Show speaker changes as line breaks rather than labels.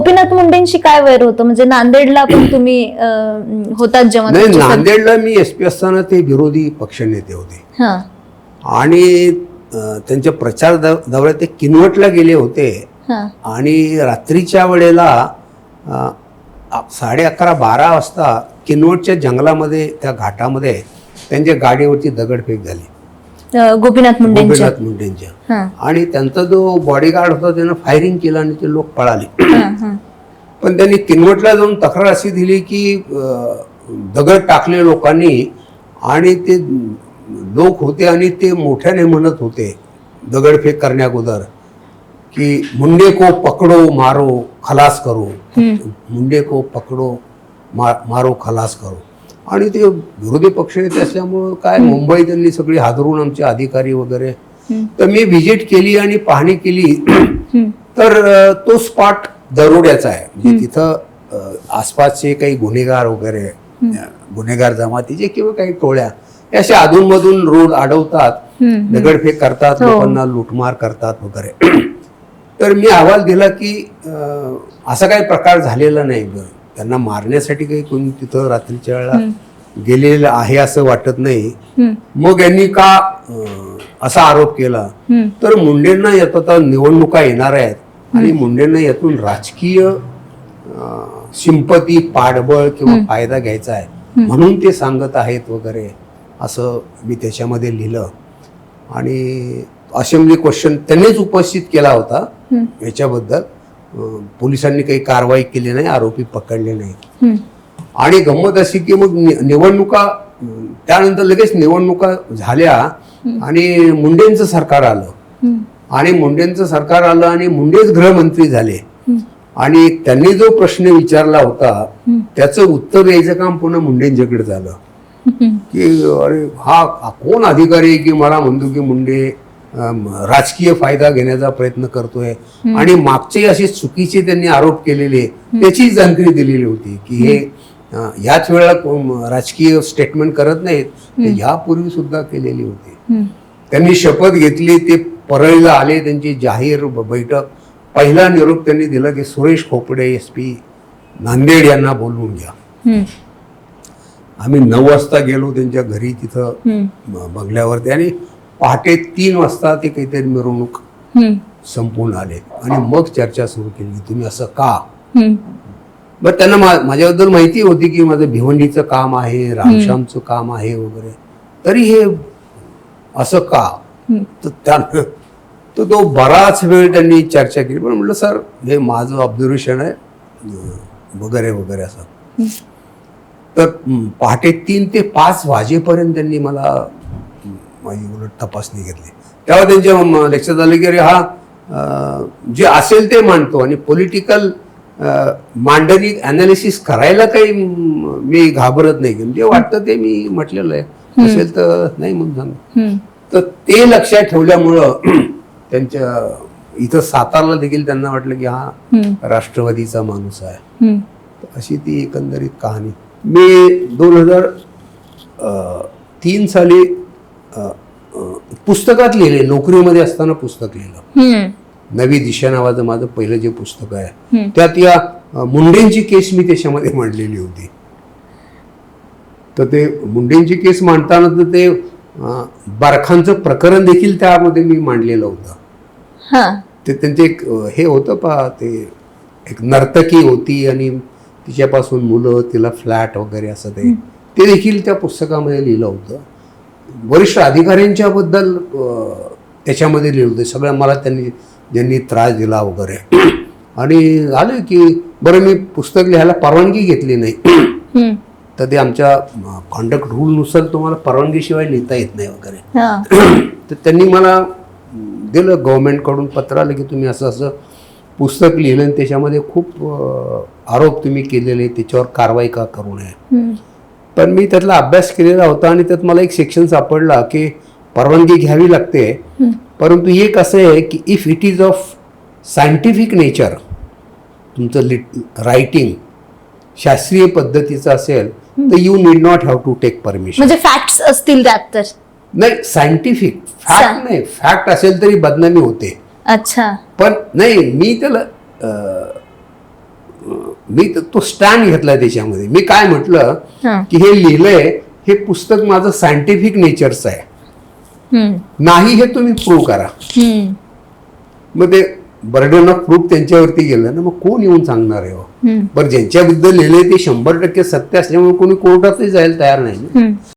गोपीनाथ मुंडेंशी काय वैर होतं? म्हणजे नांदेडला पण तुम्ही होतात जेव्हा
नाही नांदेडला मी एस पी असताना ते विरोधी पक्षनेते होते.
हा.
आणि अं, त्यांच्या प्रचार दौ- दौऱ्यात ते किनवटला गेले होते.
हा.
आणि रात्रीच्या वेळेला अं, आ- साडे अकरा बारा वाजता किनवटच्या जंगलामध्ये त्या घाटामध्ये त्यांच्या गाडीवरची दगडफेक झाली.
गोपीनाथ मुंडेंच्या.
गोपीनाथ मुंडेंच्या. आणि त्यांचा जो बॉडीगार्ड होता त्यानं फायरिंग केलं आणि ते लोक पळाले. पण त्यांनी किनवटला जाऊन तक्रार अशी दिली की दगड टाकले लोकांनी आणि ते लोक होते आणि ते मोठ्याने म्हणत होते दगडफेक करण्या अगोदर की मुंडे को पकडो मारो खलास करो. मुंडे को पकडो मारो खलास करो. आणि ते विरोधी पक्ष येते असल्यामुळं काय मुंबई त्यांनी सगळी हादरून आमचे अधिकारी वगैरे. तर मी व्हिजिट केली आणि पाहणी केली. तर तो स्पॉट दरोड्याचा आहे म्हणजे तिथं आसपासचे काही गुन्हेगार वगैरे गुन्हेगार जमातीचे किंवा काही टोळ्या असे अधूनमधून रोड अडवतात. दगडफेक करतात
हो.
लोकांना लुटमार करतात वगैरे तर मी अहवाल दिला की असा काही प्रकार झालेला नाही. त्यांना मारण्यासाठी काही कोणी तिथं रात्रीच्या वेळेला गेलेलं आहे असं वाटत नाही. मग यांनी का असा आरोप केला. तर मुंडेंना येत आता निवडणुका येणार आहेत. आणि मुंडेंना यातून राजकीय सिंपती पाठबळ किंवा फायदा घ्यायचा आहे. म्हणून ते सांगत आहेत वगैरे असं मी त्याच्यामध्ये लिहिलं. आणि असेंब्ली क्वेश्चन त्यांनीच उपस्थित केला होता. याच्याबद्दल. पोलिसांनी काही कारवाई केली नाही आरोपी पकडले नाही. आणि गंमत अशी की मग निवडणुका त्यानंतर लगेच निवडणुका झाल्या आणि मुंडेंचं सरकार आलं. आणि मुंडेंचं सरकार आलं आणि मुंडेच गृहमंत्री झाले. आणि त्यांनी जो प्रश्न विचारला होता. त्याचं उत्तर द्यायचं काम पुन्हा मुंडेंच्याकडे झालं. की अरे हा कोण अधिकारी आहे की मला म्हणतो की मुंडे राजकीय फायदा घेण्याचा प्रयत्न करतोय. आणि मागचे असे चुकीचे त्यांनी आरोप केलेले त्याची जाणकारी दिलेली होती की हे याच वेळेला राजकीय स्टेटमेंट करत नाहीत यापूर्वी सुद्धा केलेली होती. त्यांनी शपथ घेतली ते परळीला आले त्यांची जाहीर बैठक. पहिला निरोप त्यांनी दिला की सुरेश खोपडे एस पी नांदेड यांना बोलवून घ्या. आम्ही नऊ वाजता गेलो त्यांच्या घरी तिथं बंगल्यावरती आणि पहाटे तीन वाजता ते काहीतरी मिरवणूक. संपून आले. आणि मग चर्चा सुरू केली तुम्ही असं का. बरं त्यांना माझ्याबद्दल माहिती होती की माझं भिवंडीचं काम आहे रामश्यामचं काम आहे वगैरे. तरी हे असं का. तर त्यानं तर तो बराच वेळ त्यांनी चर्चा केली. पण म्हटलं सर हे माझं ऑब्झर्वेशन आहे. वगैरे वगैरे असं. तर पहाटे तीन ते पाच वाजेपर्यंत त्यांनी मला माझी उलट तपासणी घेतली. तेव्हा त्यांच्या लक्षात आलं की अरे हा जे असेल ते मांडतो आणि पॉलिटिकल मांडणी अनालिसिस करायला काही म, घाबरत नाही. म्हणजे वाटतं ते मी म्हटलेलं आहे. असेल तर नाही म्हणून सांग. तर ते लक्षात ठेवल्यामुळं त्यांच्या इथं सातारला देखील त्यांना वाटलं की हा. राष्ट्रवादीचा माणूस आहे. अशी ती एकंदरीत कहाणी. मी दोन हजार तीन साली पुस्तकात लिहिले नोकरीमध्ये असताना पुस्तक लिहिलं. नवी दिशा नावाचं माझं पहिलं जे पुस्तक आहे. त्यात या मुंडेंची केस मी त्याच्यामध्ये मांडलेली होती. तर ते मुंडेंची केस मांडताना तर ते बरखांचं प्रकरण देखील त्यामध्ये मी मांडलेलं होतं. ते त्यांचे एक हे होतं पा ते एक नर्तकी होती आणि तिच्यापासून मुलं तिला फ्लॅट वगैरे असं ते. ते देखील त्या पुस्तकामध्ये लिहिलं होतं. वरिष्ठ अधिकाऱ्यांच्या बद्दल अ, त्याच्यामध्ये लिहिलं होतं. सगळं मला त्यांनी ज्यांनी त्रास दिला वगैरे. आणि झालं की बरं मी पुस्तक लिहायला परवानगी घेतली नाही. तर ते आमच्या कॉन्डक्ट रूलनुसार तुम्हाला परवानगीशिवाय लिहिता येत नाही वगैरे. तर त्यांनी मला दिलं. गव्हर्नमेंटकडून पत्र आलं की तुम्ही असं असं पुस्तक लिहिलं आणि त्याच्यामध्ये खूप आरोप तुम्ही केलेले त्याच्यावर कारवाई का करू नये. पण मी त्यातला अभ्यास केलेला होता आणि त्यात मला एक सेक्शन सापडला की परवानगी घ्यावी लागते. परंतु एक असं आहे की if it is of scientific nature तुमचं लिट रायटिंग शास्त्रीय पद्धतीचं असेल तर you need not have to take permission
म्हणजे फॅक्ट्स असतील त्यात तर.
नाही सायंटिफिक फॅक्ट नाही. फॅक्ट असेल तरी बदनामी होते.
अच्छा.
पण नाही मी त्याला मी तर तो स्टँड घेतला त्याच्यामध्ये मी काय म्हटलं. की हे लिहिलंय हे पुस्तक माझं सायंटिफिक नेचरचं आहे. नाही हे तुम्ही प्रूव्ह करा. मग ते बर्डन ऑफ प्रूफ त्यांच्यावरती गेलं ना मग कोण येऊन सांगणार आहे हो? बरं ज्यांच्याबद्दल लिहिलंय ते शंभर टक्के सत्य असल्यामुळे कोणी कोर्टातही जायला तयार नाही.